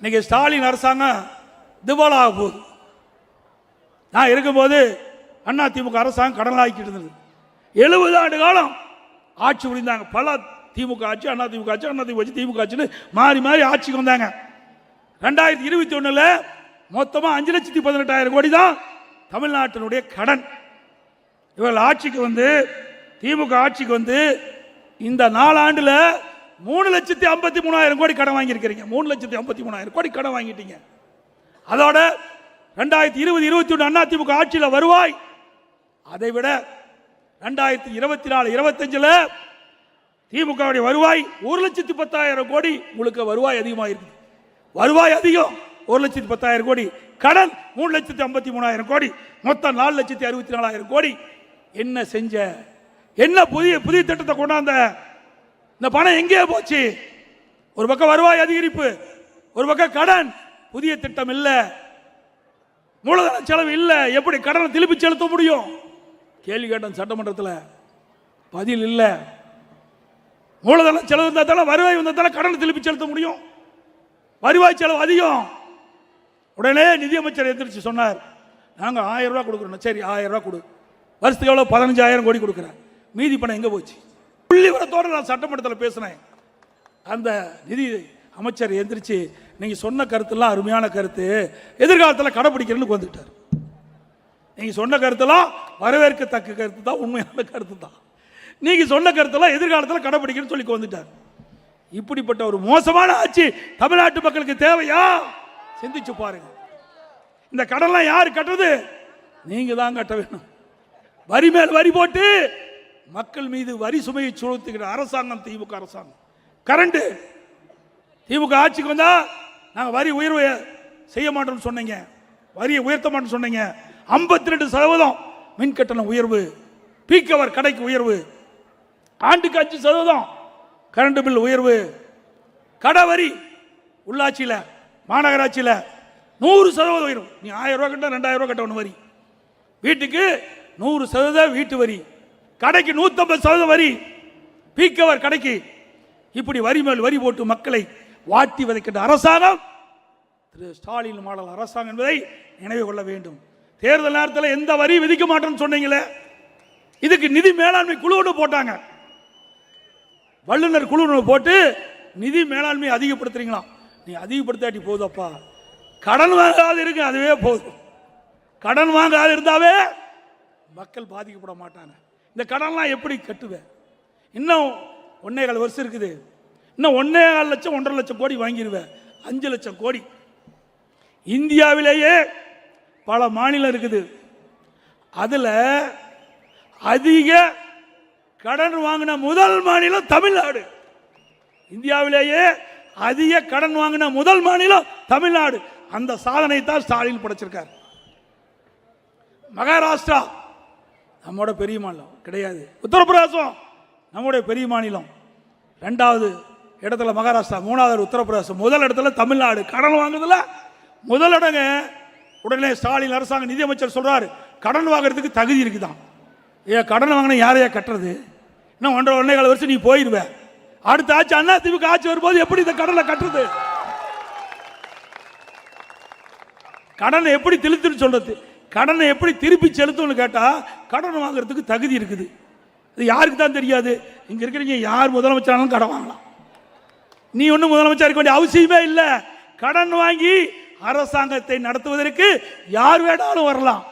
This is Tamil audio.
இன்னைக்கு ஸ்டாலின் அரசாங்கம் திவாலாக போகுது. நான் இருக்கும்போது அண்ணா திமுக அரசாங்கம் கடன் ஆக்கிட்டு இருந்தது. எழுபது ஆண்டு காலம் ஆட்சி புரிந்தாங்க. பல திமுக ஆட்சி அண்ணா திமுக ஆட்சி அண்ணா திமுக ஆட்சி திமுக ஆட்சின்னு மாறி மாறி ஆட்சிக்கு வந்தாங்க. ரெண்டாயிரத்தி இருபத்தி ஒன்றில் மொத்தமாக அஞ்சு லட்சத்தி பதினெட்டாயிரம் கோடி தான் தமிழ்நாட்டினுடைய கடன். இவர்கள் ஆட்சிக்கு வந்து திமுக ஆட்சிக்கு வந்து இந்த நாலாண்டில் மூணு லட்சத்தி ஐம்பத்தி மூணாயிரம் கோடி கடன் வாங்கியிருக்கிறீங்க. மூணு லட்சத்தி ஐம்பத்தி மூணாயிரம் கோடி கடன் வாங்கிட்டீங்க. அதோட ரெண்டாயிரத்தி இருபது இருபத்தி ஒன்று அண்ணா திமுக ஆட்சியில் வருவாய். அதை விட ரெண்டாயிரத்தி இருபத்தி நாலு இருபத்தஞ்சில் திமுகவுடைய வருவாய் ஒரு லட்சத்தி பத்தாயிரம் கோடி உங்களுக்கு வருவாய் அதிகமாக இருக்குது வருவாய் அதிகம் ஒரு லட்சத்தி பத்தாயிரம் கோடி. கடன் மூணு லட்சத்தி ஐம்பத்தி மூணாயிரம் கோடி. மொத்தம் நாலு லட்சத்தி அறுபத்தி நாலாயிரம் கோடி. என்ன செஞ்ச? என்ன புதிய புதிய திட்டத்தை கொண்டாந்த? இந்த பணம் எங்கே போச்சு. ஒரு பக்கம் வருவாய் அதிகரிப்பு ஒரு பக்கம் கடன். புதிய திட்டம் இல்லை. மூலதன செலவு இல்லை. எப்படி கடனை திருப்பி செலுத்த முடியும்? கேள்வி கேட்டேன் சட்டமன்றத்தில். பதில் இல்லை. மூலதன செலவு இருந்தால் தானே வருவாய் வந்தால் தானே கடனை திருப்பி செலுத்த முடியும்? வருவாய் செலவு அதிகம். உடனே நிதியமைச்சர் எந்திரிச்சு சொன்னார் நாங்கள் ஆயிரம் ரூபா கொடுக்குறோம். சரி ஆயிரம் ரூபா கொடு. வருஷத்துக்கு எவ்வளோ பதினஞ்சாயிரம் கோடி கொடுக்குறேன். மீதி பணம் எங்கே போச்சு? புள்ளி நான் சட்டமன்றத்தில் பேசினேன். அந்த நிதி அமைச்சர் எந்திரிச்சு நீங்க சொன்ன கருத்துலாம் அருமையான கருத்து. எதிர்காலத்தில் கடைப்பிடிக்கிறேன்னு வந்துட்டார். நீங்க சொன்ன கருத்தெல்லாம் வரவேற்கத்தக்க கருத்து தான் உண்மையான கருத்து தான். நீங்க சொன்ன கருத்தெல்லாம் எதிர்காலத்தில் கடைப்பிடிக்கிறேன்னு சொல்லி வந்துட்டார். இப்படிப்பட்ட ஒரு மோசமான ஆட்சி தமிழ்நாட்டு மக்களுக்கு தேவையா? சிந்திச்சு பாருங்க. இந்த கடன்லாம் யார் கட்டுறது? நீங்க தான் கட்ட வேணும். வரி மேல் வரி போட்டு மக்கள் மீது வரி சுமையை சுமத்துகிற அரசாங்கம் திமுக அரசாங்கம். கரண்ட் திமுக ஆட்சிக்கு வந்தா நாங்கள் வரி உயர்வு செய்ய மாட்டோம்னு சொன்னீங்க. வரியை உயர்த்த மாட்டோம்னு சொன்னீங்க. ஐம்பத்தி ரெண்டு சதவீதம் மின் கட்டணம் உயர்வு பீக்கவர் கடைக்கு உயர்வு ஆண்டுக்கு அஞ்சு சதவீதம் கரண்ட் பில் உயர்வு கடை வரி உள்ளாட்சியில் மாநகராட்சியில் நூறு சதவீதம் உயரும். நீ ஆயிரம் ரூபா கட்ட ரெண்டாயிரம் ரூபா கட்டணும் வரி. வீட்டுக்கு நூறு சதவீதம் வீட்டு வரி. கடைக்கு நூற்றம்பது சதவீதம் வரி. பீக்கவர் கடைக்கு இப்படி வரி மேல் வரி போட்டு மக்களை வாட்டி வதைக்கின்ற அரசாங்கம் திரு ஸ்டாலின் மாடல் அரசாங்கம் என்பதை நினைவு கொள்ள வேண்டும். தேர்தல் நேரத்தில் எந்த வரி விதிக்க மாட்டோம்னு சொன்னீங்களே இதுக்கு நிதி மேலாண்மை குழு ஒன்று போட்டாங்க. வல்லுநர் குழு ஒன்று போட்டு நிதி மேலாண்மை அதிகப்படுத்துறீங்களாம். நீ அதிகப்படுத்தாட்டி போதப்பா கடன் வாங்காது இருக்கு அதுவே போதும். கடன் வாங்காது இருந்தாவே மக்கள் பாதிக்கப்பட மாட்டாங்க. இந்த கடன்லாம் எப்படி கட்டுவேன் இன்னும் ஒன்றே கால் வருஷம் இருக்குது. இன்னும் ஒன்றே கால் லட்சம் ஒன்றரை லட்சம் கோடி வாங்கிடுவேன் அஞ்சு லட்சம் கோடி. இந்தியாவிலேயே பல மாநிலம் இருக்குது. அதில் அதிக கடன் வாங்கின முதல் மாநிலம் தமிழ்நாடு. இந்தியாவிலேயே அதிக கடன் வாங்கின முதல் மாநிலம் தமிழ்நாடு. அந்த சாதனை தான் ஸ்டாலின் படைச்சிருக்கார். மகாராஷ்டிரா நம்மோட பெரிய மாநிலம் கிடையாது. உத்தரப்பிரதேசம். நம்முடைய பெரிய மாநிலம். ரெண்டாவது இடத்துல மகாராஷ்டிரா மூணாவது உத்தரப்பிரதேசம். முதல் இடத்துல தமிழ்நாடு. கடன் வாங்குறதுல முதல் இடங்க உடனே ஸ்டாலின் அரசாங்க நிதியமைச்சர் சொல்றாரு கடன் வாங்குறதுக்கு தகுதி இருக்குதான். ஏன் கடன் வாங்கின யாரையா கட்டுறது? இன்னும் ஒன்றரை ஒன்றே கால வருஷம் நீ போயிடுவ அடுத்த ஆட்சி அண்ணா திமுக ஆட்சி வரும்போது எப்படி இந்த கடனை கட்டுறது? கடனை எப்படி திருத்துன்னு சொல்றது? கடனை எப்படி திருப்பி செலுத்தணும்னு கேட்டால் கடன் வாங்குறதுக்கு தகுதி இருக்குது. அது யாருக்கு தான் தெரியாது? இங்கே இருக்கிறீங்க யார் முதலமைச்சராலும் கடன் வாங்கலாம். நீ ஒன்றும் முதலமைச்சர் இருக்க வேண்டிய அவசியமே இல்லை. கடன் வாங்கி அரசாங்கத்தை நடத்துவதற்கு யார் வேணாலும் வரலாம்.